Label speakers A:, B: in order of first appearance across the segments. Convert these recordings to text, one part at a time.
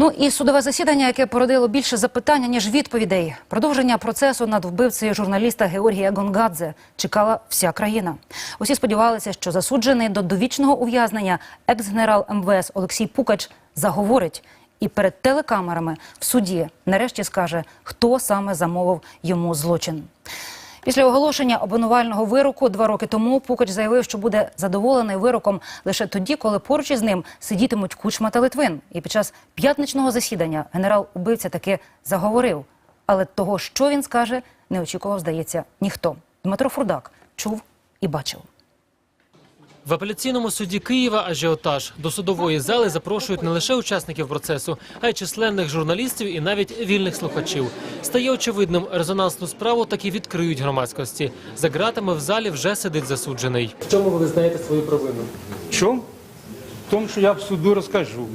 A: Ну і судове засідання, яке породило більше запитання ніж відповідей. Продовження процесу над вбивцею журналіста Георгія Гонгадзе чекала вся країна. Усі сподівалися, що засуджений до довічного ув'язнення екс-генерал МВС Олексій Пукач заговорить і перед телекамерами в суді нарешті скаже, хто саме замовив йому злочин. Після оголошення обвинувального вироку два роки тому Пукач заявив, що буде задоволений вироком лише тоді, коли поруч із ним сидітимуть Кучма та Литвин. І під час п'ятничного засідання генерал-убивця таки заговорив. Але того, що він скаже, не очікував, здається, ніхто. Дмитро Фурдак чув і бачив.
B: В апеляційному суді Києва ажіотаж до судової зали запрошують не лише учасників процесу, а й численних журналістів і навіть вільних слухачів. Стає очевидним, резонансну справу таки відкриють громадськості. За ґратами в залі вже сидить засуджений. В чому ви визнаєте свою провину?
C: В чому? В тому, що я в суду розкажу.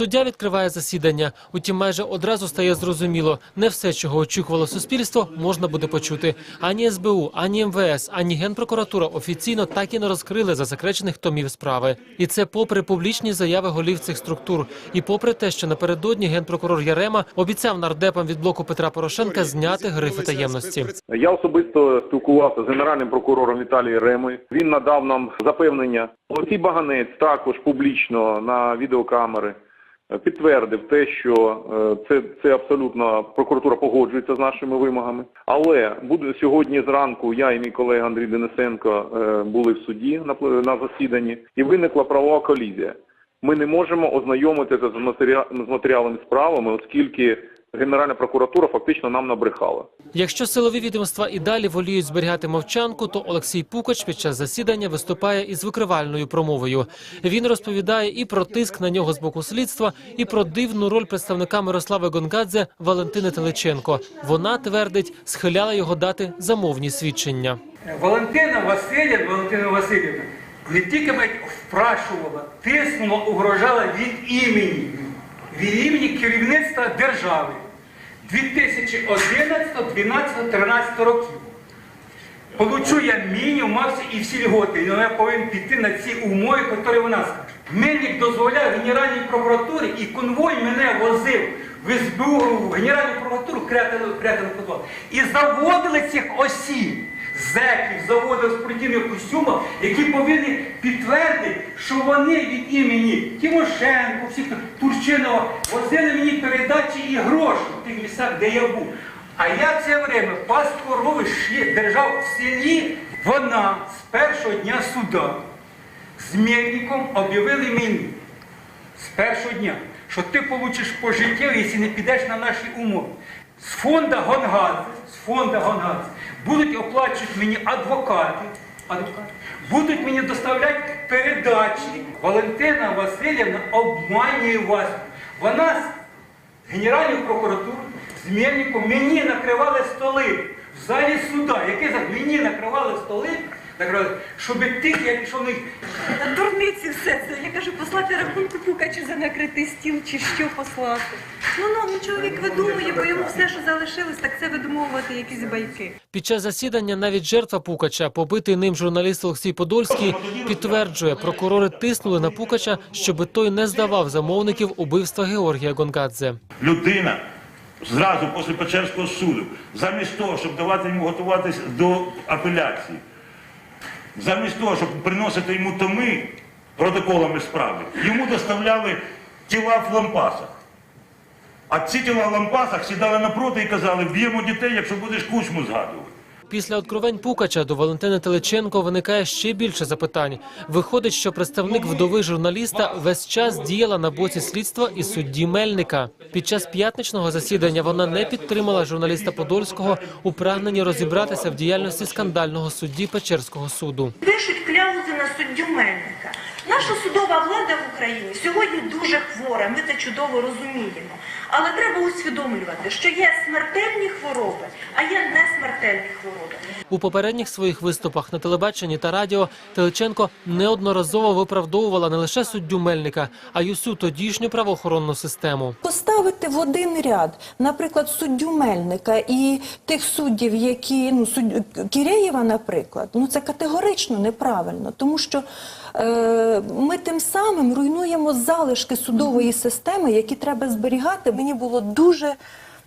B: Суддя відкриває засідання. Утім, майже одразу стає зрозуміло, не все, чого очікувало суспільство, можна буде почути. Ані СБУ, ані МВС, ані Генпрокуратура офіційно так і не розкрили засекречених томів справи. І це попри публічні заяви голів цих структур, і попри те, що напередодні генпрокурор Ярема обіцяв нардепам від блоку Петра Порошенка зняти грифи таємності.
D: Я особисто спілкувався з генеральним прокурором Віталієм Ремою. Він надав нам запевнення. Олексій Баганець також публічно на відеокамери підтвердив те, що е, це, це абсолютно прокуратура погоджується з нашими вимогами. Але буде сьогодні зранку. Я і мій колега Андрій Денисенко е, були в суді на, на засіданні, і виникла правова колізія. Ми не можемо ознайомитися з матеріалами справами, оскільки Генеральна прокуратура фактично нам набрехала.
B: Якщо силові відомства і далі воліють зберігати мовчанку, то Олексій Пукач під час засідання виступає із викривальною промовою. Він розповідає і про тиск на нього з боку слідства, і про дивну роль представника Мирослави Гонгадзе Валентини Теличенко. Вона твердить, схиляла його дати замовні свідчення.
E: Валентина Васильівна, Валентина Васильівна не тільки навіть впрашувала, тиснула, угрожала від імені, від імені керівництва держави 2011, 12, 13 років. Получу я мінімум, максимум і всі льготи. І я повинен піти на ці умови, які вона скаже. Мельник дозволяв Генеральній прокуратурі і конвой мене возив в СБУ, в Генеральну прокуратуру крятину підвал. І заводили цих осіб, зеків, заводили в спортивних костюмах, які повинні підтвердити, що вони від імені Тимошенко, всіх Турчинова возили мені передачі і гроші в тих місцях, де я був. А я це время пас корови держав в селі. Вона з першого дня суда з Мельником об'явили мені з першого дня, що ти получиш пожиттєво, якщо не підеш на наші умови. З фонда Гонгадзе, з фонда Гонгадзе будуть оплачувати мені адвокати, адвокати, будуть мені доставляти передачі. Валентина Васильівна обманює вас. Вона з Генеральною прокуратурою, з Мельником мені накривали столи в залі суда. Який за мені накривали столи, накривали, щоб тих, я пішов них
F: Та Дурниці все це. Я кажу, послати рахунку пукачу за накритий стіл чи що послати. Ну ну ну чоловік видумує, бо йому все, що залишилось, так це видумовувати якісь байки.
B: Під час засідання навіть жертва Пукача, побитий ним журналіст Олексій Подольський, підтверджує, прокурори тиснули на Пукача, щоби той не здавав замовників убивства Георгія Гонгадзе.
G: людина зразу після Печерського суду, замість того, щоб давати йому готуватись до апеляції, замість того, щоб приносити йому томи протоколами справи, йому доставляли тіла в лампасах. А ці тіла в лампасах сідали напроти і казали, б'ємо дітей, якщо будеш кучму згадувати.
B: Після откровень Пукача до Валентини Теличенко виникає ще більше запитань. Виходить, що представник вдови журналіста весь час діяла на боці слідства і судді Мельника. Під час п'ятничного засідання вона не підтримала журналіста Подольського у прагненні розібратися в діяльності скандального судді Печерського суду.
F: Пишуть кляузи на суддю Мельника. Наша судова влада в Україні сьогодні дуже хвора, ми це чудово розуміємо. Але треба усвідомлювати, що є смертельні хвороби, а є несмертельні хвороби.
B: У попередніх своїх виступах на телебаченні та радіо Теличенко неодноразово виправдовувала не лише суддю Мельника, а й усю тодішню правоохоронну систему.
H: Поставити в один ряд, наприклад, суддю Мельника і тих суддів, які ну суддю Кірєєва, наприклад, ну це категорично неправильно, тому що ми тим самим руйнуємо залишки судової системи, які треба зберігати. Мені було дуже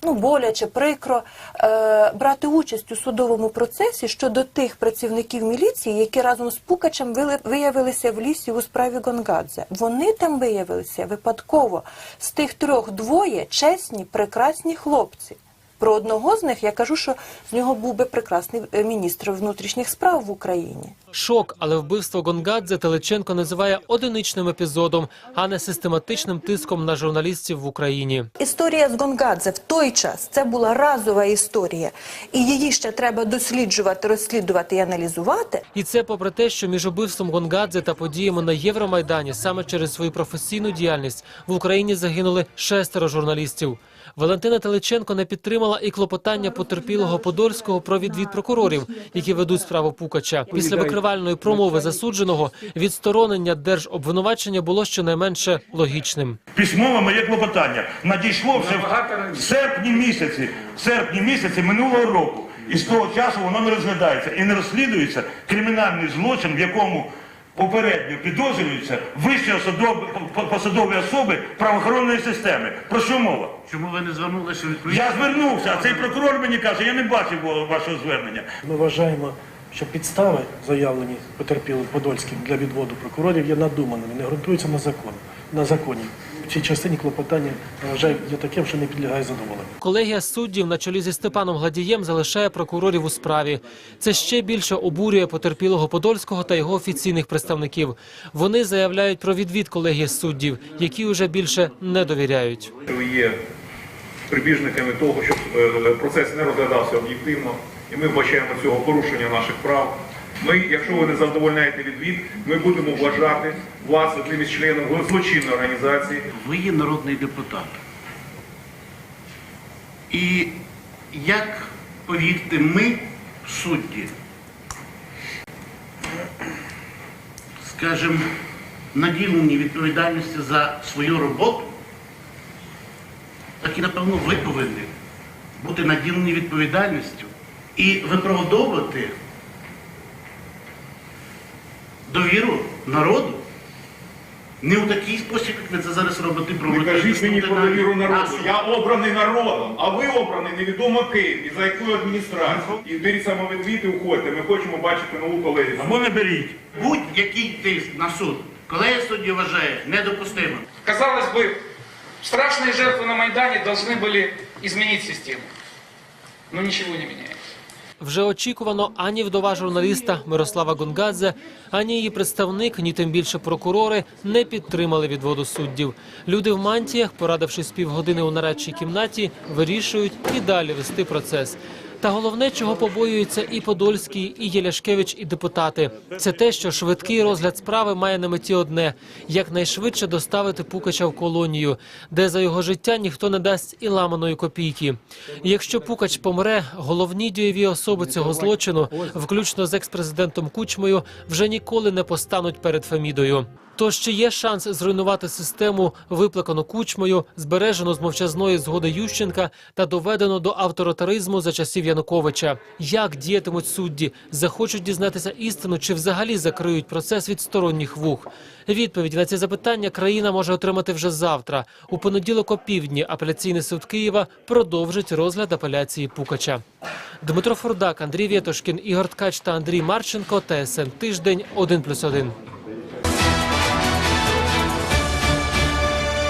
H: ну, боляче, прикро е, брати участь у судовому процесі щодо тих працівників міліції, які разом з Пукачем вили- виявилися в лісі у справі Гонгадзе. Вони там виявилися випадково. З тих трьох двоє чесні, прекрасні хлопці. Про одного з них я кажу, що з нього був би прекрасний е, міністр внутрішніх справ в Україні.
B: Шок, але вбивство Гонгадзе Телеченко називає одиничним епізодом, а не систематичним тиском на журналістів в Україні.
H: Історія з Гонгадзе в той час це була разова історія, і її ще треба досліджувати, розслідувати і аналізувати.
B: І це попри те, що між убивством Гонгадзе та подіями на Євромайдані саме через свою професійну діяльність в Україні загинули шестеро журналістів. Валентина Телеченко не підтримала і клопотання потерпілого Подольського про відвід прокурорів, які ведуть справу Пукача. Після викривальної промови засудженого відсторонення держобвинувачення було щонайменше логічним.
G: Письмове моє клопотання надійшло вже в- в серпні місяці, в серпні місяці минулого року. І з того часу воно не розглядається і не розслідується кримінальний злочин, в якому попередньо підозрюються вищі посадові особи правоохоронної системи. Про що мова?
I: Чому ви не звернулися відповідно?
G: Я звернувся, а цей прокурор мені каже, я не бачив вашого звернення.
J: Ми вважаємо, що підстави, заявлені потерпілим Подольським для відводу прокурорів, є надуманими, не ґрунтуються на законі. на законі. В цій частині клопотання вважаю є таким, що не підлягає задоволенню.
B: Колегія суддів на чолі зі Степаном Гладієм залишає прокурорів у справі. Це ще більше обурює потерпілого Подольського та його офіційних представників. Вони заявляють про відвід колегії суддів, які вже більше не довіряють.
K: Ви є прибіжниками того, щоб е, процес не розглядався об'єктивно, і ми вбачаємо цього порушення наших прав. Ми, якщо ви не задовольняєте відвід, ми будемо вважати вас одним із членів злочинної організації.
I: Ви є народний депутат. І як, повірте, ми, судді, скажімо, наділені відповідальністю за свою роботу, так і, напевно, ви повинні бути наділені відповідальністю і виправдовувати довіру народу не у такий спосіб, як ви це зараз робите.
K: Не
I: проводите
K: кажіть мені про
I: дисциплінарні
K: довіру народу.
I: засоби.
K: Я обраний народом, а ви обраний невідомо ким і за якою адміністрацією. І беріть самовідвід і уходьте. Ми хочемо бачити нову колегію.
G: Або не беріть.
I: Будь-який тиск на суд, колегія судді вважає недопустимим.
E: Казалось бы, страшные жертвы на Майдане должны были изменить систему. Но ничего не меняется.
B: Вже очікувано ані вдова журналіста Мирослава Гонгадзе, ані її представник, ні тим більше прокурори не підтримали відводу суддів. Люди в мантіях, порадившись півгодини у нарадчій кімнаті, вирішують і далі вести процес. Та головне, чого побоюються і Подольський, і Єляшкевич, і депутати, це те, що швидкий розгляд справи має на меті одне якнайшвидше доставити Пукача в колонію, де за його життя ніхто не дасть і ламаної копійки. Якщо Пукач помре, головні дієві особи цього злочину, включно з екс-президентом Кучмою, вже ніколи не постануть перед Фемідою. Тож чи є шанс зруйнувати систему, виплакану кучмою, збережену з мовчазної згоди Ющенка та доведено до авторитаризму за часів Януковича? Як діятимуть судді? Захочуть дізнатися істину чи взагалі закриють процес від сторонніх вух? Відповіді на ці запитання країна може отримати вже завтра. У понеділок опівдні апеляційний суд Києва продовжить розгляд апеляції Пукача. Дмитро Фурдак, Андрій Вєтошкін, Ігор Ткач та Андрій Марченко. ТСН тиждень 1+,1.